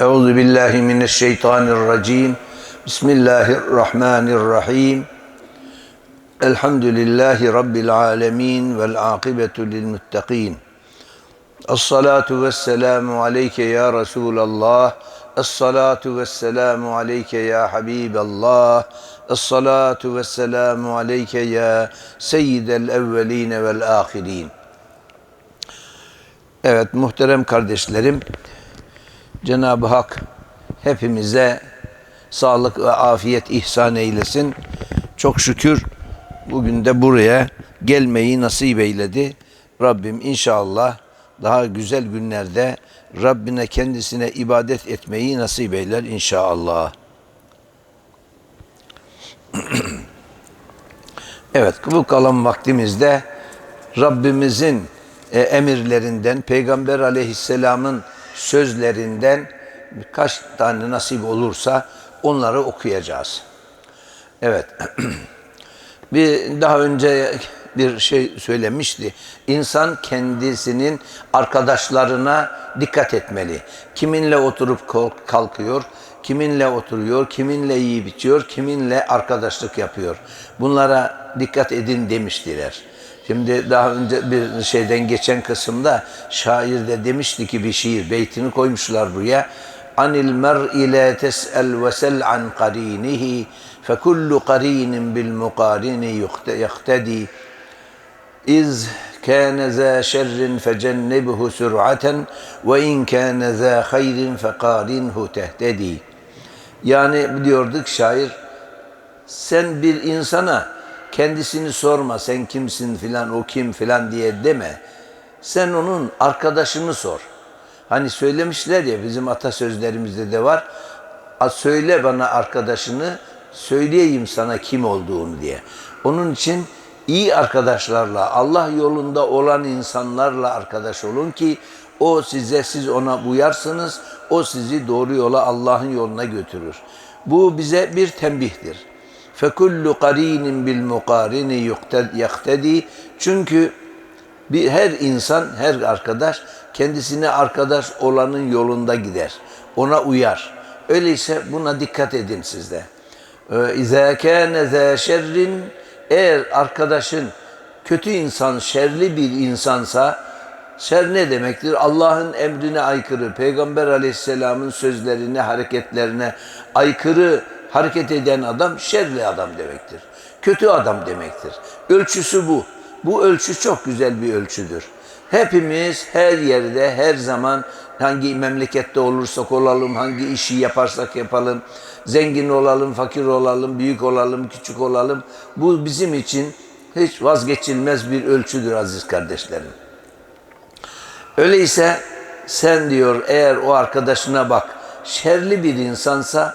Euzu billahi mineşşeytanirracim. Bismillahirrahmanirrahim. Elhamdülillahi rabbil alamin vel akibetu lil muttaqin. Es-salatu vesselamu aleyke ya Resulallah. Es-salatu vesselamu aleyke ya Habiballah. Es-salatu vesselamu aleyke ya seyyidel evveline vel ahirin. Evet muhterem kardeşlerim, Cenab-ı Hak hepimize sağlık ve afiyet ihsan eylesin. Çok şükür bugün de buraya gelmeyi nasip eyledi. Rabbim inşallah daha güzel günlerde Rabbine kendisine ibadet etmeyi nasip eyler inşallah. Evet bu kalan vaktimizde Rabbimizin e, emirlerinden, Peygamber aleyhisselamın sözlerinden birkaç tane nasip olursa onları okuyacağız. Evet. bir daha önce bir şey söylemişti. İnsan kendisinin arkadaşlarına dikkat etmeli. Kiminle oturup kalkıyor, kiminle oturuyor, kiminle yiyip içiyor, kiminle arkadaşlık yapıyor. Bunlara dikkat edin demiştiler. Şimdi daha önce bir şeyden geçen kısımda şair de demişti ki bir şiir, beytini koymuşlar buraya. Anil mer'i la tes'el ve sel an qarinihi fe kullu qarinin bil muqarini yahtedi. İz كان ذا شر فجنبه سرعة وإن كان ذا خير فقارنه تهتدي Yani diyorduk şair sen bir insana kendisini sorma sen kimsin filan o kim filan diye deme. Sen onun arkadaşını sor. Hani söylemişler ya bizim atasözlerimizde de var. Söyle bana arkadaşını söyleyeyim sana kim olduğunu diye. Onun için iyi arkadaşlarla, Allah yolunda olan insanlarla arkadaş olun ki o size, siz ona uyarsınız, o sizi doğru yola Allah'ın yoluna götürür. Bu bize bir tembihtir. فَكُلُّ قَر۪ينٍ بِالْمُقَارِنِ يَقْتَد۪ي Çünkü bir, her insan, her arkadaş kendisine arkadaş olanın yolunda gider. Ona uyar. Öyleyse buna dikkat edin sizde. اِذَا كَانَ ذَا شَرٍ Eğer arkadaşın kötü insan, şerli bir insansa, şer ne demektir? Allah'ın emrine aykırı, Peygamber aleyhisselamın sözlerine, hareketlerine aykırı hareket eden adam şerli adam demektir. Kötü adam demektir. Ölçüsü bu. Bu ölçü çok güzel bir ölçüdür. Hepimiz her yerde, her zaman hangi memlekette olursak olalım, hangi işi yaparsak yapalım, zengin olalım, fakir olalım, büyük olalım, küçük olalım. Bu bizim için hiç vazgeçilmez bir ölçüdür aziz kardeşlerim. Öyleyse sen diyor eğer o arkadaşına bak, şerli bir insansa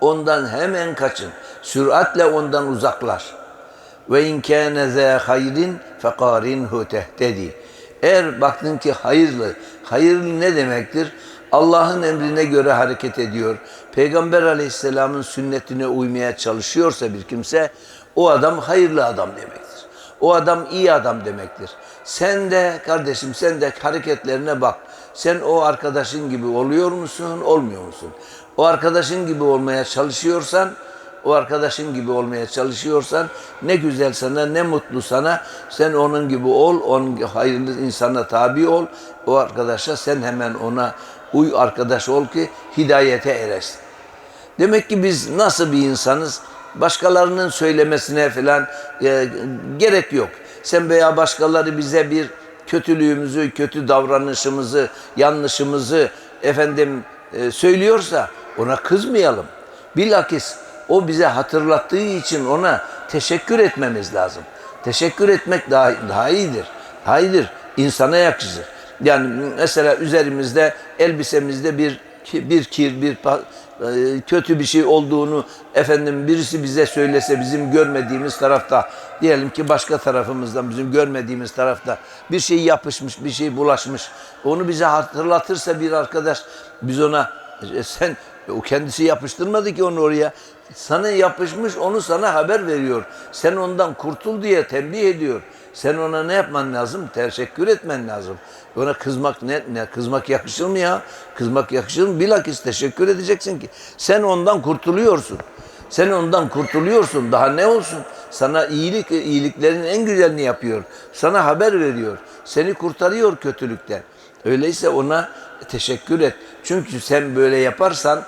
ondan hemen kaçın. Süratle ondan uzaklaş. Ve in kana za hayrin faqarinhu tehtedi. Eğer baktın ki hayırlı, hayırlı ne demektir? Allah'ın emrine göre hareket ediyor. Peygamber aleyhisselamın sünnetine uymaya çalışıyorsa bir kimse o adam hayırlı adam demektir. O adam iyi adam demektir. Sen de kardeşim sen de hareketlerine bak. Sen o arkadaşın gibi oluyor musun, olmuyor musun? O arkadaşın gibi olmaya çalışıyorsan, o arkadaşın gibi olmaya çalışıyorsan ne güzel sana, ne mutlu sana. Sen onun gibi ol, onun hayırlı insana tabi ol. O arkadaşa sen hemen ona uy arkadaş ol ki hidayete eresin. Demek ki biz nasıl bir insanız? Başkalarının söylemesine falan e, gerek yok. Sen veya başkaları bize bir kötülüğümüzü, kötü davranışımızı, yanlışımızı efendim e, söylüyorsa ona kızmayalım. Bilakis o bize hatırlattığı için ona teşekkür etmemiz lazım. Teşekkür etmek daha, daha iyidir. Daha iyidir. İnsana yakışır. Yani mesela üzerimizde, elbisemizde bir bir kir, bir kötü bir şey olduğunu efendim birisi bize söylese bizim görmediğimiz tarafta diyelim ki başka tarafımızdan bizim görmediğimiz tarafta bir şey yapışmış, bir şey bulaşmış. Onu bize hatırlatırsa bir arkadaş biz ona e, sen o kendisi yapıştırmadı ki onu oraya. Sana yapışmış onu sana haber veriyor. Sen ondan kurtul diye tembih ediyor. Sen ona ne yapman lazım? Teşekkür etmen lazım. Ona kızmak ne, ne kızmak yakışır mı ya? Kızmak yakışır mı? Bilakis teşekkür edeceksin ki sen ondan kurtuluyorsun. Sen ondan kurtuluyorsun. Daha ne olsun? Sana iyilik iyiliklerin en güzelini yapıyor. Sana haber veriyor. Seni kurtarıyor kötülükten. Öyleyse ona teşekkür et. Çünkü sen böyle yaparsan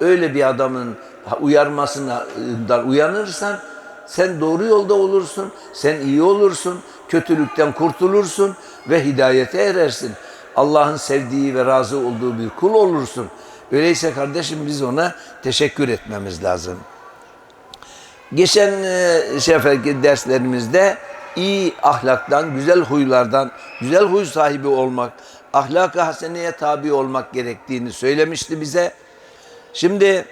öyle bir adamın uyarmasından uyanırsan sen doğru yolda olursun. Sen iyi olursun. Kötülükten kurtulursun ve hidayete erersin. Allah'ın sevdiği ve razı olduğu bir kul olursun. Öyleyse kardeşim biz ona teşekkür etmemiz lazım. Geçen e, seferki derslerimizde iyi ahlaktan, güzel huylardan, güzel huy sahibi olmak, ahlak-ı haseneye tabi olmak gerektiğini söylemişti bize. Şimdi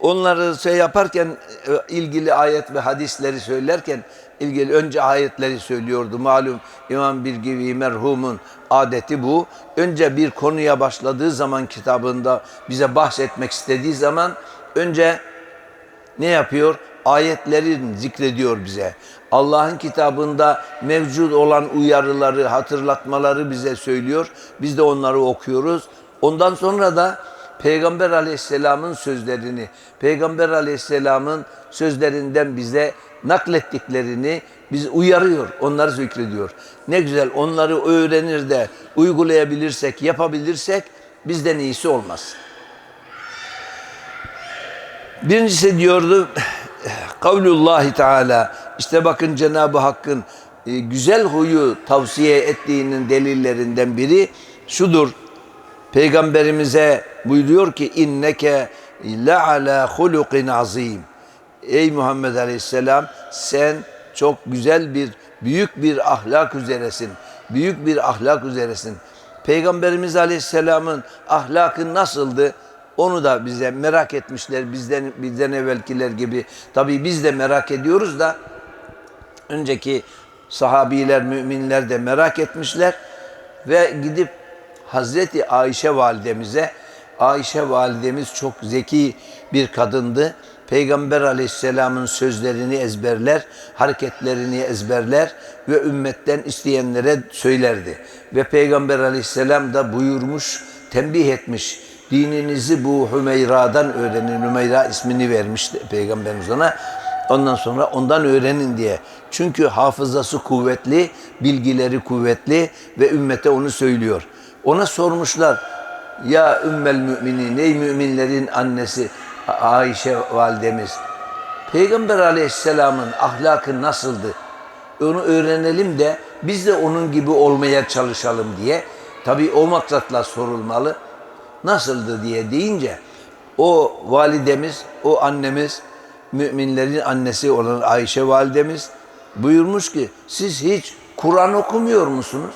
onları şey yaparken e, ilgili ayet ve hadisleri söylerken ilgili önce ayetleri söylüyordu. Malum İmam Bilgivi merhumun adeti bu. Önce bir konuya başladığı zaman kitabında bize bahsetmek istediği zaman önce ne yapıyor? Ayetlerin zikrediyor bize. Allah'ın kitabında mevcut olan uyarıları, hatırlatmaları bize söylüyor. Biz de onları okuyoruz. Ondan sonra da Peygamber aleyhisselamın sözlerini, Peygamber aleyhisselamın sözlerinden bize naklettiklerini biz uyarıyor, onları zikrediyor. Ne güzel onları öğrenir de uygulayabilirsek, yapabilirsek bizden iyisi olmaz. Birincisi diyordu kavlullahi teala işte bakın Cenab-ı Hakk'ın e, güzel huyu tavsiye ettiğinin delillerinden biri şudur. Peygamberimize buyuruyor ki inneke la ala hulukin azim. Ey Muhammed Aleyhisselam sen çok güzel bir büyük bir ahlak üzeresin. Büyük bir ahlak üzeresin. Peygamberimiz Aleyhisselam'ın ahlakı nasıldı? Onu da bize merak etmişler bizden bizden evvelkiler gibi. Tabii biz de merak ediyoruz da önceki sahabiler, müminler de merak etmişler ve gidip Hazreti Ayşe validemize Ayşe validemiz çok zeki bir kadındı. Peygamber aleyhisselamın sözlerini ezberler, hareketlerini ezberler ve ümmetten isteyenlere söylerdi. Ve Peygamber aleyhisselam da buyurmuş, tembih etmiş. Dininizi bu Hümeyra'dan öğrenin. Hümeyra ismini vermiş Peygamberimiz ona. Ondan sonra ondan öğrenin diye. Çünkü hafızası kuvvetli, bilgileri kuvvetli ve ümmete onu söylüyor. Ona sormuşlar, ya ümmel müminin, ey müminlerin annesi Ayşe validemiz. Peygamber aleyhisselamın ahlakı nasıldı? Onu öğrenelim de biz de onun gibi olmaya çalışalım diye. Tabi o maksatla sorulmalı. Nasıldı diye deyince o validemiz, o annemiz, müminlerin annesi olan Ayşe validemiz buyurmuş ki siz hiç Kur'an okumuyor musunuz?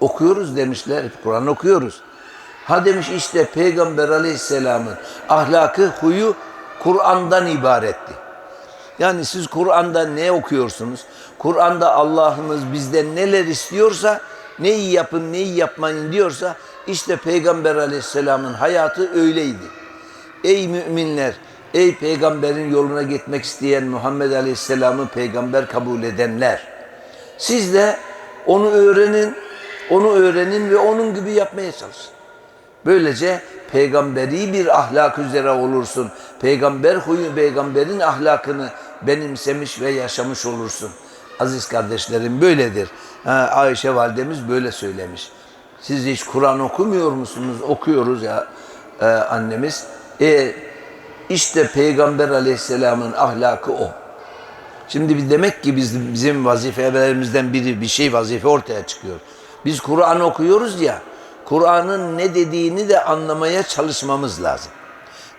Okuyoruz demişler. Kur'an okuyoruz. Ha demiş işte Peygamber aleyhisselamın ahlakı, huyu Kur'an'dan ibaretti. Yani siz Kur'an'da ne okuyorsunuz? Kur'an'da Allah'ımız bizden neler istiyorsa, neyi yapın, neyi yapmayın diyorsa, işte Peygamber aleyhisselamın hayatı öyleydi. Ey müminler, ey peygamberin yoluna gitmek isteyen Muhammed aleyhisselamı peygamber kabul edenler. Siz de onu öğrenin, onu öğrenin ve onun gibi yapmaya çalışın. Böylece peygamberi bir ahlak üzere olursun. Peygamber huyu, peygamberin ahlakını benimsemiş ve yaşamış olursun. Aziz kardeşlerim böyledir. Ha, Ayşe validemiz böyle söylemiş. Siz hiç Kur'an okumuyor musunuz? Okuyoruz ya e, annemiz. E, işte Peygamber aleyhisselamın ahlakı o. Şimdi demek ki biz, bizim vazifelerimizden biri bir şey vazife ortaya çıkıyor. Biz Kur'an okuyoruz ya. Kur'an'ın ne dediğini de anlamaya çalışmamız lazım.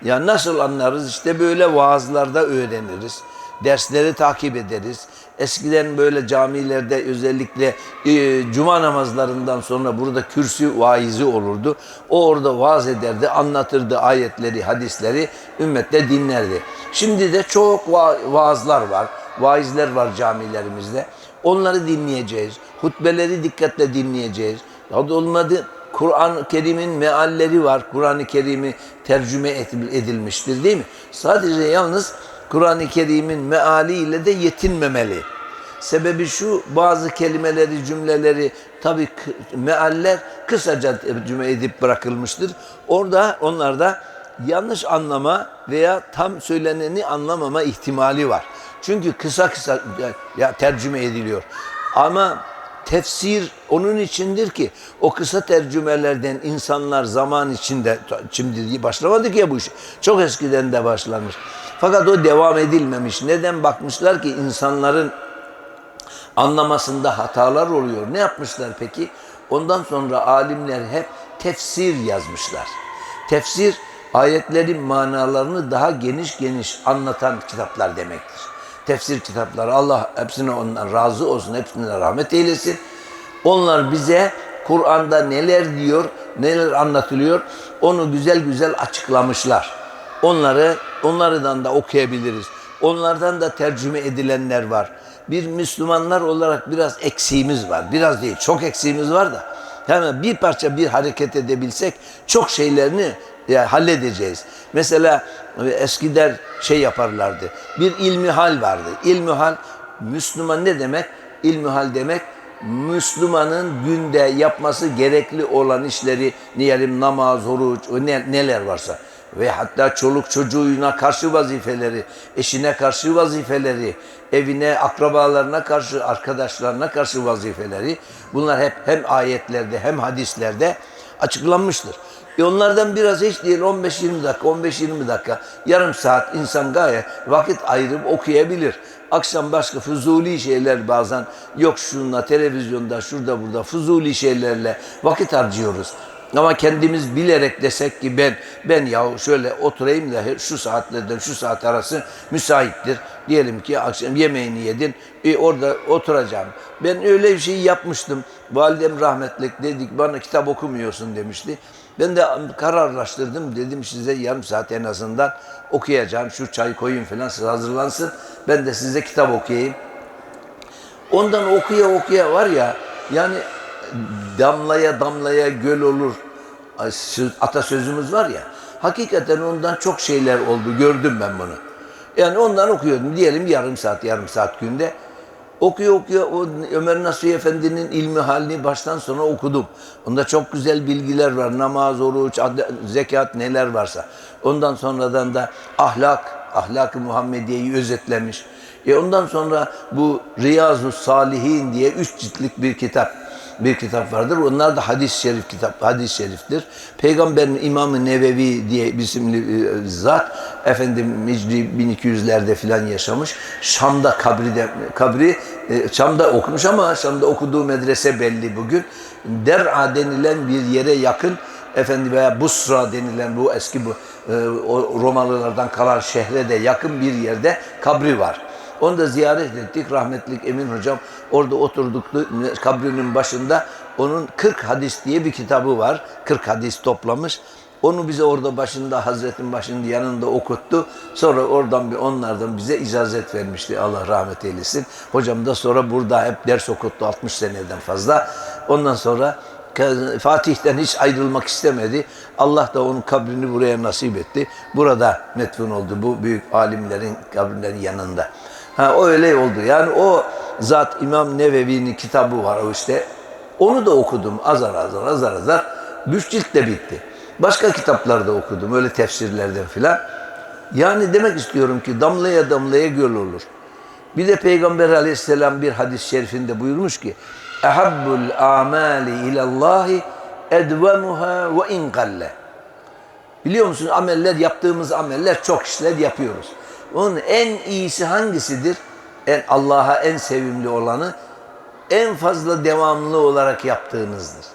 Ya nasıl anlarız? İşte böyle vaazlarda öğreniriz. Dersleri takip ederiz. Eskiden böyle camilerde özellikle e, cuma namazlarından sonra burada kürsü vaizi olurdu. O orada vaaz ederdi, anlatırdı ayetleri, hadisleri, ümmet de dinlerdi. Şimdi de çok va vaazlar var, vaizler var camilerimizde. Onları dinleyeceğiz. Hutbeleri dikkatle dinleyeceğiz. Ya da olmadı Kur'an-ı Kerim'in mealleri var. Kur'an-ı Kerim'i tercüme edilmiştir değil mi? Sadece yalnız Kur'an-ı Kerim'in mealiyle de yetinmemeli. Sebebi şu bazı kelimeleri, cümleleri tabi mealler kısaca tercüme edip bırakılmıştır. Orada onlarda yanlış anlama veya tam söyleneni anlamama ihtimali var. Çünkü kısa kısa ya tercüme ediliyor. Ama tefsir onun içindir ki o kısa tercümelerden insanlar zaman içinde şimdi başlamadık ya bu iş. Çok eskiden de başlamış. Fakat o devam edilmemiş. Neden bakmışlar ki insanların anlamasında hatalar oluyor. Ne yapmışlar peki? Ondan sonra alimler hep tefsir yazmışlar. Tefsir ayetlerin manalarını daha geniş geniş anlatan kitaplar demektir. Tefsir kitapları Allah hepsine ondan razı olsun, hepsine rahmet eylesin. Onlar bize Kur'an'da neler diyor, neler anlatılıyor onu güzel güzel açıklamışlar. Onları onlardan da okuyabiliriz. Onlardan da tercüme edilenler var. Bir Müslümanlar olarak biraz eksiğimiz var. Biraz değil, çok eksiğimiz var da. Hemen bir parça bir hareket edebilsek çok şeylerini ya, halledeceğiz. Mesela eskiler şey yaparlardı. Bir ilmihal vardı. İlmihal Müslüman ne demek? İlmihal demek Müslümanın günde yapması gerekli olan işleri diyelim namaz, oruç, ne, neler varsa ve hatta çoluk çocuğuna karşı vazifeleri, eşine karşı vazifeleri, evine, akrabalarına karşı, arkadaşlarına karşı vazifeleri bunlar hep hem ayetlerde hem hadislerde açıklanmıştır. E biraz hiç değil 15-20 dakika, 15-20 dakika, yarım saat insan gayet vakit ayırıp okuyabilir. Akşam başka fuzuli şeyler bazen yok şunla televizyonda şurada burada fuzuli şeylerle vakit harcıyoruz. Ama kendimiz bilerek desek ki ben ben ya şöyle oturayım da şu saatlerden şu saat arası müsaittir. Diyelim ki akşam yemeğini yedin e, orada oturacağım. Ben öyle bir şey yapmıştım. Validem rahmetlik dedik bana kitap okumuyorsun demişti. Ben de kararlaştırdım. Dedim size yarım saat en azından okuyacağım. Şu çay koyun falan siz hazırlansın. Ben de size kitap okuyayım. Ondan okuya okuya var ya yani damlaya damlaya göl olur atasözümüz var ya. Hakikaten ondan çok şeyler oldu. Gördüm ben bunu. Yani ondan okuyordum. Diyelim yarım saat, yarım saat günde. Okuyor okuyor o Ömer Nasuhi Efendi'nin ilmi halini baştan sona okudum. Onda çok güzel bilgiler var. Namaz, oruç, zekat neler varsa. Ondan sonradan da ahlak, ahlak-ı Muhammediye'yi özetlemiş. E ondan sonra bu Riyazu Salihin diye üç ciltlik bir kitap bir kitap vardır. Onlar da hadis-i şerif kitap, hadis-i şeriftir. Peygamberin İmam-ı Nevevi diye isimli e, zat efendim Micri 1200'lerde filan yaşamış. Şam'da kabri de, kabri e, Şam'da okumuş ama Şam'da okuduğu medrese belli bugün. Der'a denilen bir yere yakın efendi veya Busra denilen bu eski bu e, Romalılardan kalan şehre de yakın bir yerde kabri var. Onu da ziyaret ettik. Rahmetlik Emin Hocam orada oturduk kabrinin başında. Onun 40 hadis diye bir kitabı var. 40 hadis toplamış. Onu bize orada başında Hazretin başında yanında okuttu. Sonra oradan bir onlardan bize icazet vermişti. Allah rahmet eylesin. Hocam da sonra burada hep ders okuttu 60 seneden fazla. Ondan sonra Fatih'ten hiç ayrılmak istemedi. Allah da onun kabrini buraya nasip etti. Burada metfun oldu bu büyük alimlerin kabirlerinin yanında. Ha o öyle oldu. Yani o zat İmam Nevevi'nin kitabı var o işte. Onu da okudum azar azar azar azar. Üç cilt de bitti. Başka kitaplar da okudum öyle tefsirlerden filan. Yani demek istiyorum ki damlaya damlaya göl olur. Bir de Peygamber aleyhisselam bir hadis-i şerifinde buyurmuş ki Ehabbul amali ilallahi edvemuha ve in galle. Biliyor musunuz ameller yaptığımız ameller çok işler yapıyoruz. Onun en iyisi hangisidir? En Allah'a en sevimli olanı en fazla devamlı olarak yaptığınızdır.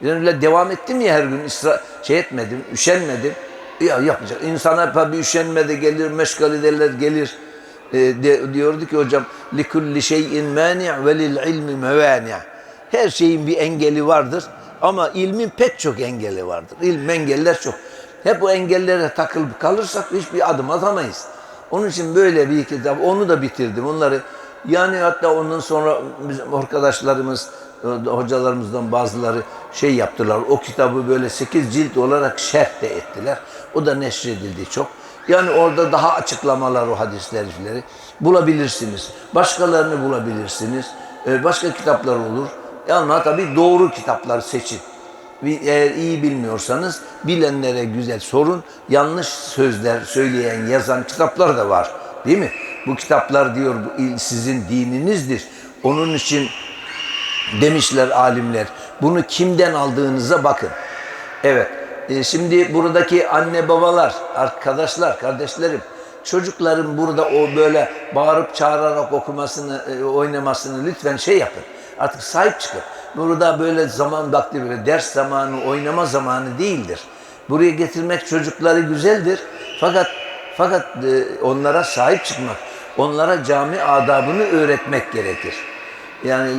Yani öyle devam ettim ya her gün isra şey etmedim, üşenmedim. Ya yapacak. İnsana tabi üşenmedi gelir, meşgal ederler gelir. E, de, diyordu ki hocam likulli şeyin mani' ve lil ilmi mevani'. Her şeyin bir engeli vardır ama ilmin pek çok engeli vardır. İlm engeller çok. Hep bu engellere takılıp kalırsak hiçbir adım atamayız. Onun için böyle bir kitap, onu da bitirdim. Onları yani hatta ondan sonra bizim arkadaşlarımız, hocalarımızdan bazıları şey yaptılar. O kitabı böyle sekiz cilt olarak şerh de ettiler. O da neşredildi çok. Yani orada daha açıklamalar o hadis şerifleri bulabilirsiniz. Başkalarını bulabilirsiniz. Ee, başka kitaplar olur. Ama tabii doğru kitaplar seçin. Eğer iyi bilmiyorsanız bilenlere güzel sorun. Yanlış sözler söyleyen, yazan kitaplar da var. Değil mi? Bu kitaplar diyor sizin dininizdir. Onun için demişler alimler. Bunu kimden aldığınıza bakın. Evet. e, şimdi buradaki anne babalar, arkadaşlar, kardeşlerim, çocukların burada o böyle bağırıp çağırarak okumasını, e, oynamasını lütfen şey yapın. Artık sahip çıkın. Burada böyle zaman vakti böyle ders zamanı, oynama zamanı değildir. Buraya getirmek çocukları güzeldir. Fakat fakat e, onlara sahip çıkmak, onlara cami adabını öğretmek gerekir. Yani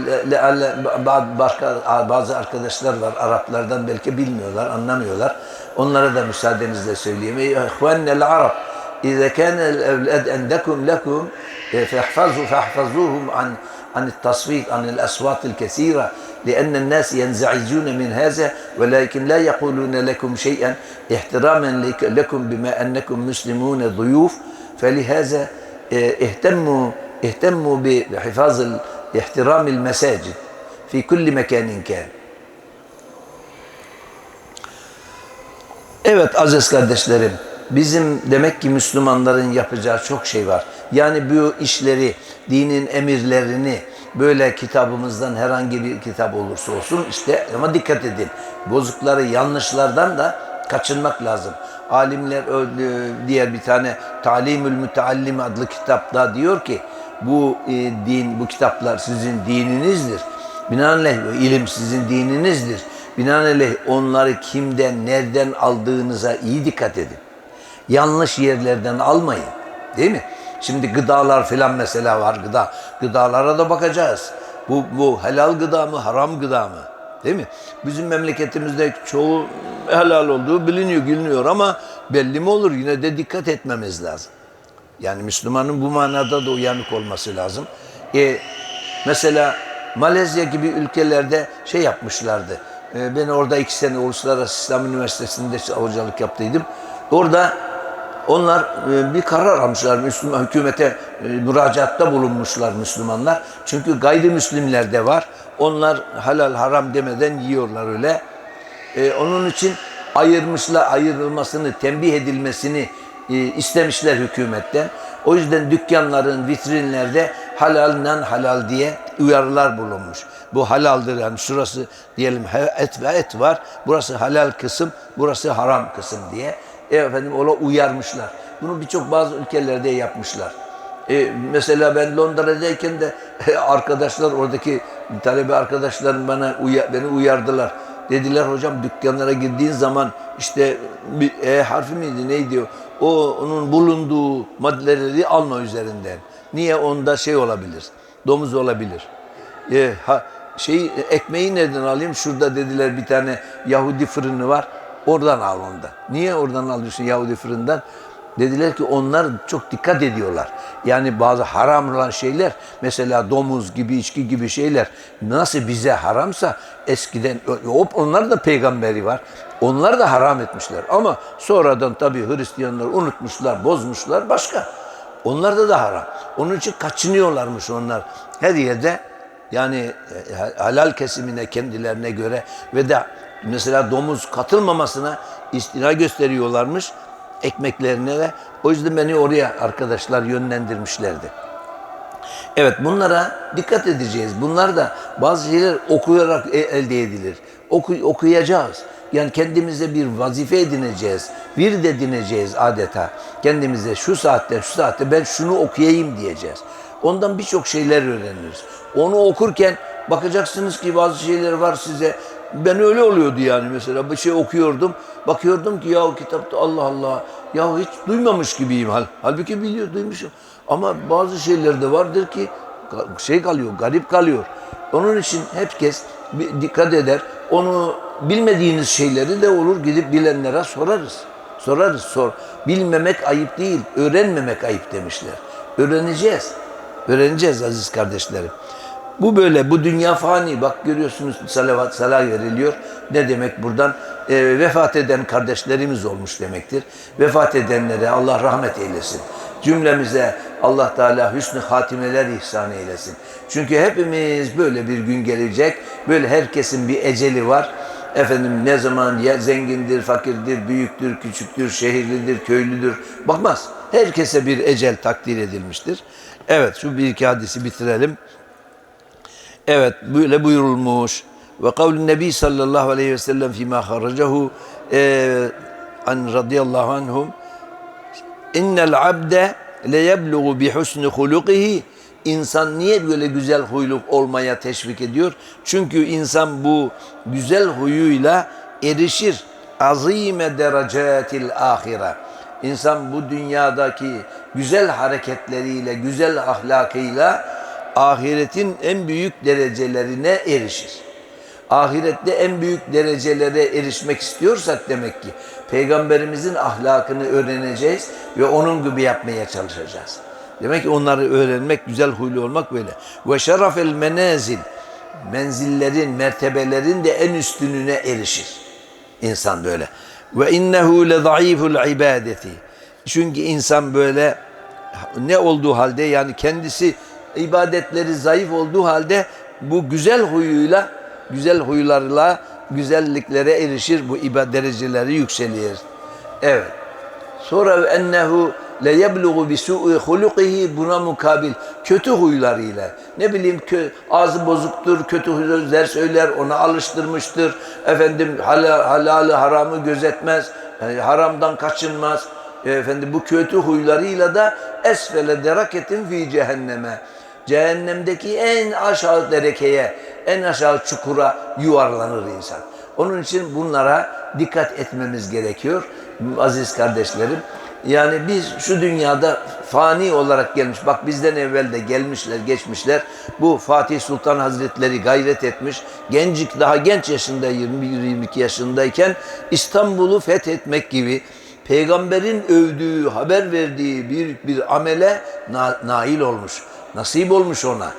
başka bazı arkadaşlar var Araplardan belki bilmiyorlar, anlamıyorlar. Onlara da müsaadenizle söyleyeyim. İhvannel Arap İza kana el evlad endekum lekum e, fehfazu fehfazuhum an عن التصويت عن الأصوات الكثيرة لأن الناس ينزعجون من هذا ولكن لا يقولون لكم شيئا احتراما لك- لكم بما أنكم مسلمون ضيوف فلهذا آه، اهتموا اهتموا بحفاظ احترام المساجد في كل مكان كان Evet aziz kardeşlerim, bizim demek ki Müslümanların yapacağı çok şey var. Yani bu işleri, dinin emirlerini böyle kitabımızdan herhangi bir kitap olursa olsun işte ama dikkat edin. Bozukları, yanlışlardan da kaçınmak lazım. Alimler diğer bir tane Talimül Müteallim adlı kitapta diyor ki bu e, din, bu kitaplar sizin dininizdir. Binaenaleyh ilim sizin dininizdir. Binaenaleyh onları kimden, nereden aldığınıza iyi dikkat edin. Yanlış yerlerden almayın. Değil mi? Şimdi gıdalar filan mesela var gıda. Gıdalara da bakacağız. Bu, bu helal gıda mı, haram gıda mı? Değil mi? Bizim memleketimizde çoğu helal olduğu biliniyor, gülünüyor ama belli mi olur? Yine de dikkat etmemiz lazım. Yani Müslümanın bu manada da uyanık olması lazım. E, mesela Malezya gibi ülkelerde şey yapmışlardı. E, ben orada iki sene Uluslararası İslam Üniversitesi'nde hocalık yaptıydım. Orada onlar e, bir karar almışlar. Müslüman hükümete e, müracaatta bulunmuşlar Müslümanlar. Çünkü gayrimüslimler de var. Onlar halal haram demeden yiyorlar öyle. E, onun için ayırmışlar, ayrılmasını, tembih edilmesini istemişler hükümetten. O yüzden dükkanların, vitrinlerde halal, nan halal diye uyarılar bulunmuş. Bu halaldir yani şurası diyelim et ve et var. Burası halal kısım, burası haram kısım diye. E, efendim ona uyarmışlar. Bunu birçok bazı ülkelerde yapmışlar. E, mesela ben Londra'dayken de arkadaşlar oradaki talebe arkadaşlarım bana uya- beni uyardılar. Dediler hocam dükkanlara girdiğin zaman işte E harfi miydi neydi? O onun bulunduğu maddeleri alma üzerinden. Niye onda şey olabilir? Domuz olabilir. E, ha, şey ekmeği nereden alayım? Şurada dediler bir tane Yahudi fırını var. Oradan al onda. Niye oradan alıyorsun Yahudi fırından? Dediler ki onlar çok dikkat ediyorlar. Yani bazı haram olan şeyler mesela domuz gibi içki gibi şeyler nasıl bize haramsa eskiden hop onlar da peygamberi var. Onlar da haram etmişler ama sonradan tabii Hristiyanlar unutmuşlar, bozmuşlar başka. Onlarda da haram. Onun için kaçınıyorlarmış onlar. Her yerde yani e, halal kesimine kendilerine göre ve de mesela domuz katılmamasına istina gösteriyorlarmış ekmeklerine de. O yüzden beni oraya arkadaşlar yönlendirmişlerdi. Evet bunlara dikkat edeceğiz. Bunlar da bazı şeyler okuyarak e- elde edilir. Oku, okuyacağız. Yani kendimize bir vazife edineceğiz. Bir de edineceğiz adeta. Kendimize şu saatte şu saatte ben şunu okuyayım diyeceğiz. Ondan birçok şeyler öğreniriz. Onu okurken bakacaksınız ki bazı şeyler var size. Ben öyle oluyordu yani mesela bir şey okuyordum. Bakıyordum ki ya o kitapta Allah Allah ya hiç duymamış gibiyim. Hal, halbuki biliyor duymuşum. Ama bazı şeyler de vardır ki şey kalıyor, garip kalıyor. Onun için herkes dikkat eder. Onu bilmediğiniz şeyleri de olur gidip bilenlere sorarız. Sorarız, sor. Bilmemek ayıp değil, öğrenmemek ayıp demişler. Öğreneceğiz. Öğreneceğiz aziz kardeşlerim. Bu böyle, bu dünya fani. Bak görüyorsunuz salavat, salah veriliyor. Ne demek buradan? e, vefat eden kardeşlerimiz olmuş demektir. Vefat edenlere Allah rahmet eylesin. Cümlemize Allah Teala hüsnü hatimeler ihsan eylesin. Çünkü hepimiz böyle bir gün gelecek. Böyle herkesin bir eceli var. Efendim ne zaman ya zengindir, fakirdir, büyüktür, küçüktür, şehirlidir, köylüdür. Bakmaz. Herkese bir ecel takdir edilmiştir. Evet şu bir iki hadisi bitirelim. Evet böyle buyurulmuş. Ve kavlun Nebi sallallahu aleyhi ve sellem fîmâ haracahu e, an radıyallahu anhum innel abde le yebluğu bi husni hulukihi İnsan niye böyle güzel huyluk olmaya teşvik ediyor? Çünkü insan bu güzel huyuyla erişir. Azime derecatil ahire. İnsan bu dünyadaki güzel hareketleriyle, güzel ahlakıyla ahiretin en büyük derecelerine erişir. Ahirette en büyük derecelere erişmek istiyorsak demek ki peygamberimizin ahlakını öğreneceğiz ve onun gibi yapmaya çalışacağız. Demek ki onları öğrenmek, güzel huylu olmak böyle. Ve şerafel menazil menzillerin, mertebelerin de en üstününe erişir. İnsan böyle. Ve innehu le zayıful ibadeti. Çünkü insan böyle ne olduğu halde yani kendisi ibadetleri zayıf olduğu halde bu güzel huyuyla, güzel huylarla güzelliklere erişir. Bu ibadet dereceleri yükselir. Evet. Sonra ennehu le yebluğu bi su'i hulukihi buna mukabil kötü huylarıyla ne bileyim kö, ağzı bozuktur kötü sözler söyler ona alıştırmıştır efendim halal, halalı haramı gözetmez e, haramdan kaçınmaz e, efendim bu kötü huylarıyla da esfele deraketin fi cehenneme cehennemdeki en aşağı derekeye en aşağı çukura yuvarlanır insan onun için bunlara dikkat etmemiz gerekiyor aziz kardeşlerim yani biz şu dünyada fani olarak gelmiş. Bak bizden evvel de gelmişler, geçmişler. Bu Fatih Sultan Hazretleri gayret etmiş. Gencik daha genç yaşında 21-22 yaşındayken İstanbul'u fethetmek gibi peygamberin övdüğü, haber verdiği bir bir amele na, nail olmuş. Nasip olmuş ona.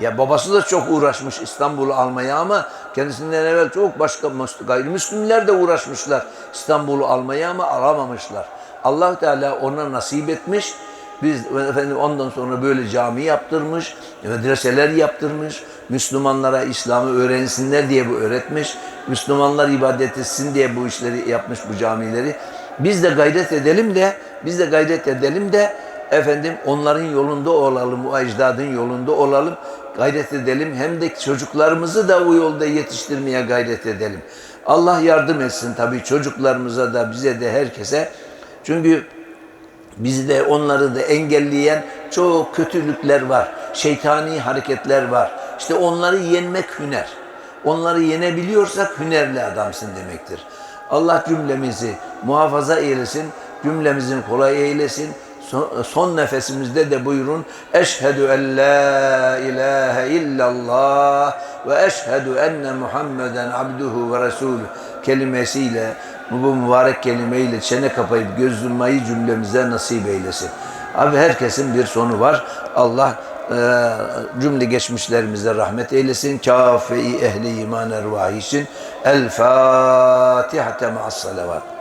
Ya babası da çok uğraşmış İstanbul'u almaya ama kendisinden evvel çok başka gayrimüslimler de uğraşmışlar İstanbul'u almaya ama alamamışlar allah Teala ona nasip etmiş. Biz efendim ondan sonra böyle cami yaptırmış, medreseler yaptırmış. Müslümanlara İslam'ı öğrensinler diye bu öğretmiş. Müslümanlar ibadet etsin diye bu işleri yapmış bu camileri. Biz de gayret edelim de biz de gayret edelim de efendim onların yolunda olalım, o ecdadın yolunda olalım. Gayret edelim hem de çocuklarımızı da o yolda yetiştirmeye gayret edelim. Allah yardım etsin tabii çocuklarımıza da bize de herkese. Çünkü bizde onları da engelleyen çok kötülükler var. Şeytani hareketler var. İşte onları yenmek hüner. Onları yenebiliyorsak hünerli adamsın demektir. Allah cümlemizi muhafaza eylesin, cümlemizin kolay eylesin. Son, nefesimizde de buyurun. Eşhedü en la ilahe illallah ve eşhedü enne Muhammeden abduhu ve resulü kelimesiyle bu mübarek kelimeyle çene kapayıp göz yummayı cümlemize nasip eylesin. Abi herkesin bir sonu var. Allah e, cümle geçmişlerimize rahmet eylesin. Kâfe-i ehli iman ervahi için. El Fatiha ma'as salavat.